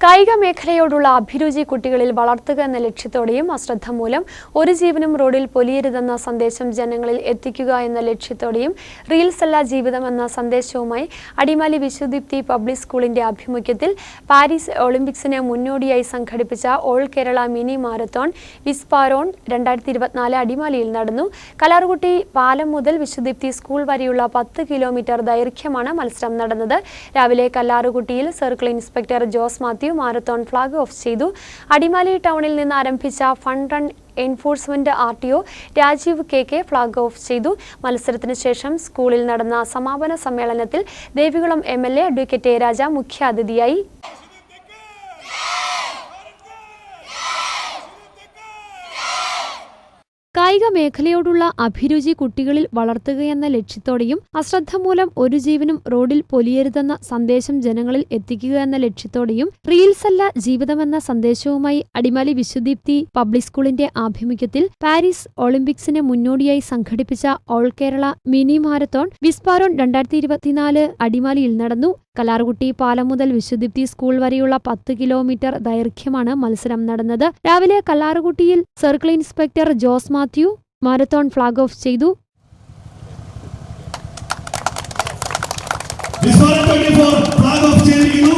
കായിക മേഖലയോടുള്ള അഭിരുചി കുട്ടികളിൽ വളർത്തുക എന്ന ലക്ഷ്യത്തോടെയും അശ്രദ്ധ മൂലം ഒരു ജീവനും റോഡിൽ പൊലിയരുതെന്ന സന്ദേശം ജനങ്ങളിൽ എത്തിക്കുക എന്ന ലക്ഷ്യത്തോടെയും റീൽസ് അല്ല ജീവിതം എന്ന സന്ദേശവുമായി അടിമാലി വിശ്വദീപ്തി പബ്ലിക് സ്കൂളിന്റെ ആഭിമുഖ്യത്തിൽ പാരീസ് ഒളിമ്പിക്സിന് മുന്നോടിയായി സംഘടിപ്പിച്ച ഓൾ കേരള മിനി മാരത്തോൺ വിസ്പാരോൺ രണ്ടായിരത്തി ഇരുപത്തിനാല് അടിമാലിയിൽ നടന്നു. കലാർകുട്ടി പാലം മുതൽ വിശ്വദീപ്തി സ്കൂൾ വരെയുള്ള പത്ത് കിലോമീറ്റർ ദൈർഘ്യമാണ് മത്സരം നടന്നത്. രാവിലെ കല്ലാറുകുട്ടിയിൽ circle inspector Jose Mathew marathon flag off ചെയ്തു. അടിമാലി ടൗണിൽ നിന്ന് ആരംഭിച്ച fun run enforcement R T O Rajeev K K flag off ചെയ്തു. മത്സരത്തിന് ശേഷം സ്കൂളിൽ നടന്ന സമാപന സമ്മേളനത്തിൽ Devikulam M L A advocate Raja മുഖ്യാതിഥിയായി. കായിക മേഖലയോടുള്ള അഭിരുചി കുട്ടികളിൽ വളർത്തുകയെന്ന ലക്ഷ്യത്തോടെയും അശ്രദ്ധ മൂലം ഒരു ജീവനും റോഡിൽ പൊലിയരുതെന്ന സന്ദേശം ജനങ്ങളിൽ എത്തിക്കുക എന്ന ലക്ഷ്യത്തോടെയും റീൽസ് അല്ല ജീവിതമെന്ന സന്ദേശവുമായി അടിമാലി വിശ്വദീപ്തി പബ്ലിക് സ്കൂളിന്റെ ആഭിമുഖ്യത്തിൽ പാരീസ് ഒളിമ്പിക്സിന് മുന്നോടിയായി സംഘടിപ്പിച്ച ഓൾ കേരള മിനി മാരത്തോൺ വിസ്പാരോൺ രണ്ടായിരത്തി ഇരുപത്തിനാല് അടിമാലിയിൽ നടന്നു. കലാർകുട്ടി പാലം മുതൽ വിശുദ്ധിപ്തി സ്കൂൾ വരെയുള്ള പത്ത് കിലോമീറ്റർ ദൈർഘ്യമാണ് മത്സരം നടന്നത്. രാവിലെ കല്ലാറുകുട്ടിയിൽ circle inspector Jose Mathew marathon flag off ചെയ്തു. വിസ്മയം 24 ഫ്ലാഗ് ഓഫ് ചെയ്തിരിക്കുന്നു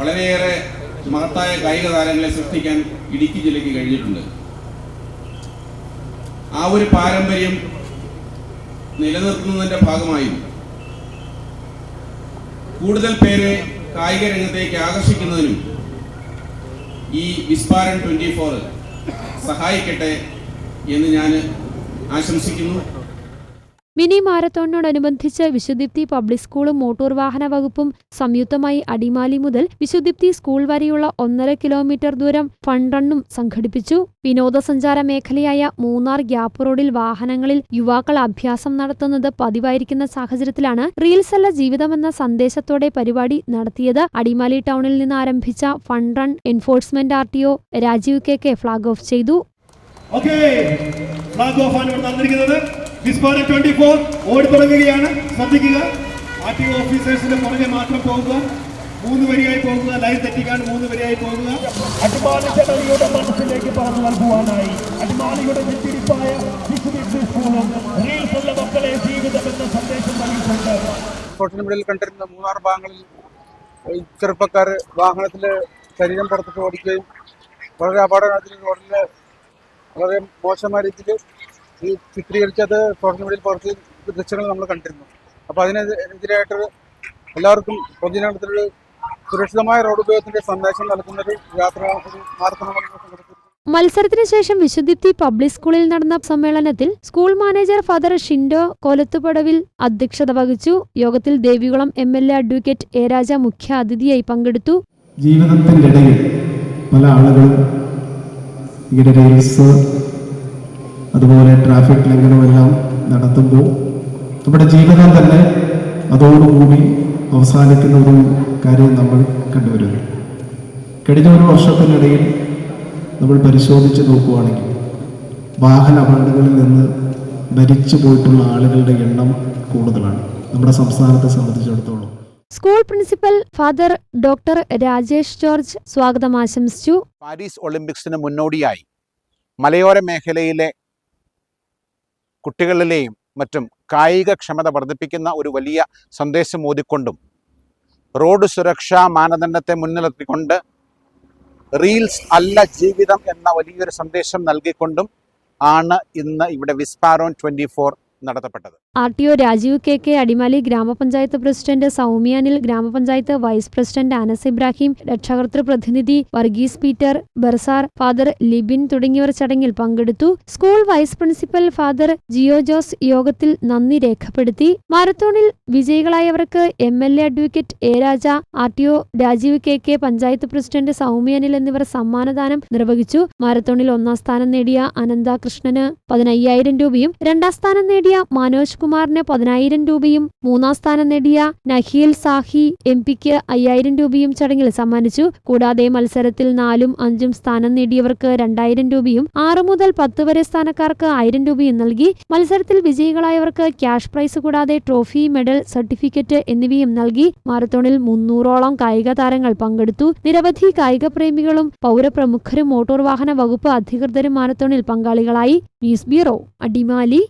വളരെയേറെ മഹത്തായ കായിക താരങ്ങളെ സൃഷ്ടിക്കാൻ ഇടുക്കി ജില്ലയ്ക്ക് കഴിഞ്ഞിട്ടുണ്ട്. ആ ഒരു പാരമ്പര്യം നിലനിർത്തുന്നതിന്റെ ഭാഗമായും കൂടുതൽ പേരെ കായിക രംഗത്തേക്ക് ആകർഷിക്കുന്നതിനും ഈ വിസ്പാരൻ ട്വന്റി ഫോർ സഹായിക്കട്ടെ എന്ന് ഞാൻ ആശംസിക്കുന്നു. മിനി മാരത്തോണിനോടനുബന്ധിച്ച് വിശുദ്ധിപ്തി പബ്ലിക് സ്കൂളും മോട്ടോർ വാഹന വകുപ്പും സംയുക്തമായി അടിമാലി മുതൽ വിശുദ്ധിപ്തി സ്കൂൾ വരെയുള്ള ഒന്നര കിലോമീറ്റർ ദൂരം ഫൺ റണ്ണും സംഘടിപ്പിച്ചു. വിനോദസഞ്ചാര മേഖലയായ മൂന്നാർ ഗ്യാപ്പ് റോഡിൽ വാഹനങ്ങളിൽ യുവാക്കൾ അഭ്യാസം നടത്തുന്നത് പതിവായിരിക്കുന്ന സാഹചര്യത്തിലാണ് റീൽസ് അല്ല ജീവിതമെന്ന സന്ദേശത്തോടെ പരിപാടി നടത്തിയത്. അടിമാലി ടൗണിൽ നിന്ന് ആരംഭിച്ച fun run enforcement R T O Rajeev K K flag off ചെയ്തു. ഫ്ളാഗ് ഓഫ് ആണ് ഇവിടെ നടന്നിരിക്കുന്നത് വിസ്മയം 24 ഓടി തുടങ്ങുകയാണ്. ശ്രദ്ധിക്കുക. ആർ ടി ഓഫീസേഴ്സിന്റെ പുറകെ മാത്രം പോകുക. മൂന്ന് വരിയായി പോകുക. ലൈൻ തെറ്റിക്കാൻ മൂന്ന് വരിയായി പോകുക. അടിമാലി ജനതയുടെ മനസ്സിലേക്ക് പറഞ്ഞു നൽകുവാനായി അടിമാലിയുടെ നെറ്റിരിപ്പായ സ്കൂളും റീൽസ് ഉള്ള മക്കളെ ജീവിതം എന്ന സന്ദേശം നൽകിയിട്ടുണ്ട്. സോഷ്യൽ മീഡിയയിൽ കണ്ടിരുന്ന മൂന്നാർ ഭാഗങ്ങളിൽ ചെറുപ്പക്കാർ വാഹനത്തിൽ ശരീരം പുറത്തിട്ട് ഓടിക്കുകയും വളരെ അപകടത്തിൽ റോഡിൽ വളരെ മോശമായ രീതിയിൽ ഈ ചിത്രീകരിച്ചത് സോഷ്യൽ മീഡിയയിൽ പുറത്ത് ദൃശ്യങ്ങൾ നമ്മൾ കണ്ടിരുന്നു. അപ്പോൾ അതിനെതിരായിട്ടൊരു എല്ലാവർക്കും പൊതുജനത്തിലൊരു സുരക്ഷിതമായ റോഡ് ഉപയോഗത്തിന്റെ സന്ദേശം നൽകുന്നൊരു യാത്ര സംഘടിപ്പിച്ചത് മത്സരത്തിന് ശേഷം വിശുദ്ധിപ്തി പബ്ലിക് സ്കൂളിൽ നടന്ന സമ്മേളനത്തിൽ school manager father Shindo Kolathupadavil അധ്യക്ഷത വഹിച്ചു. യോഗത്തിൽ Devikulam M L A advocate A Raja മുഖ്യ അതിഥിയായി പങ്കെടുത്തു. ജീവിതത്തിന്റെ ഇടയിൽ പല ആളുകളും അതുപോലെ ട്രാഫിക് ലംഘനമെല്ലാം നടത്തുമ്പോൾ നമ്മുടെ ജീവിതം തന്നെ അതോടുകൂടി അവസാനിക്കുന്ന ഒരു കാര്യം നമ്മൾ കണ്ടുവരുന്നു. കഴിഞ്ഞ ഒരു വർഷത്തിനിടയിൽ നമ്മൾ പരിശോധിച്ച് നോക്കുകയാണെങ്കിൽ വാഹന അപകടങ്ങളിൽ നിന്ന് മരിച്ചു പോയിട്ടുള്ള ആളുകളുടെ എണ്ണം കൂടുതലാണ് നമ്മുടെ സംസ്ഥാനത്തെ സംബന്ധിച്ചിടത്തോളം. School principal father doctor Rajesh George സ്വാഗതം ആശംസിച്ചു. പാരീസ് ഒളിമ്പിക്സിന് മുന്നോടിയായി മലയോര മേഖലയിലെ കുട്ടികളിലെയും മറ്റും കായിക ക്ഷമത വർദ്ധിപ്പിക്കുന്ന ഒരു വലിയ സന്ദേശം ഓതിക്കൊണ്ടും റോഡ് സുരക്ഷാ മാനദണ്ഡത്തെ മുൻനിർത്തിക്കൊണ്ട് റീൽസ് അല്ല ജീവിതം എന്ന വലിയൊരു സന്ദേശം നൽകിക്കൊണ്ടും ആണ് ഇന്ന് ഇവിടെ വിസ്പാരോൺ twenty four നടത്തപ്പെട്ടത്. R T O Rajeev K K Adimali grama panchayat president Soumya Anil grama panchayat vice president Anas Ibrahim രക്ഷാകർത്തൃ പ്രതിനിധി Varghese Peter bursar father Libin തുടങ്ങിയവർ ചടങ്ങിൽ പങ്കെടുത്തു. School vice principal father Jio Jose യോഗത്തിൽ നന്ദി രേഖപ്പെടുത്തി. മാരത്തോണിൽ വിജയികളായവർക്ക് M L A advocate A Raja R T O Rajeev K K panchayat president Soumya Anil എന്നിവർ സമ്മാനദാനം നിർവഹിച്ചു. മാരത്തോണിൽ ഒന്നാം സ്ഥാനം നേടിയ അനന്ത കൃഷ്ണന് പതിനയ്യായിരം രൂപയും രണ്ടാം സ്ഥാനം നേടിയ മനോജ് രാജ്കുമാറിന് പതിനായിരം രൂപയും മൂന്നാം സ്ഥാനം നേടിയ നഹീൽ സാഹി എം പിക്ക് അയ്യായിരം രൂപയും ചടങ്ങിൽ സമ്മാനിച്ചു. കൂടാതെ മത്സരത്തിൽ നാലും അഞ്ചും സ്ഥാനം നേടിയവർക്ക് രണ്ടായിരം രൂപയും ആറ് മുതൽ പത്ത് വരെ സ്ഥാനക്കാർക്ക് ആയിരം രൂപയും നൽകി. മത്സരത്തിൽ വിജയികളായവർക്ക് ക്യാഷ് പ്രൈസ് കൂടാതെ ട്രോഫി മെഡൽ സർട്ടിഫിക്കറ്റ് എന്നിവയും നൽകി. മാരത്തോണിൽ മുന്നൂറോളം കായിക താരങ്ങൾ പങ്കെടുത്തു. നിരവധി കായിക പ്രേമികളും പൗരപ്രമുഖരും മോട്ടോർ വാഹന വകുപ്പ് അധികൃതരും മാരത്തോണിൽ പങ്കാളികളായി. News bureau Adimali.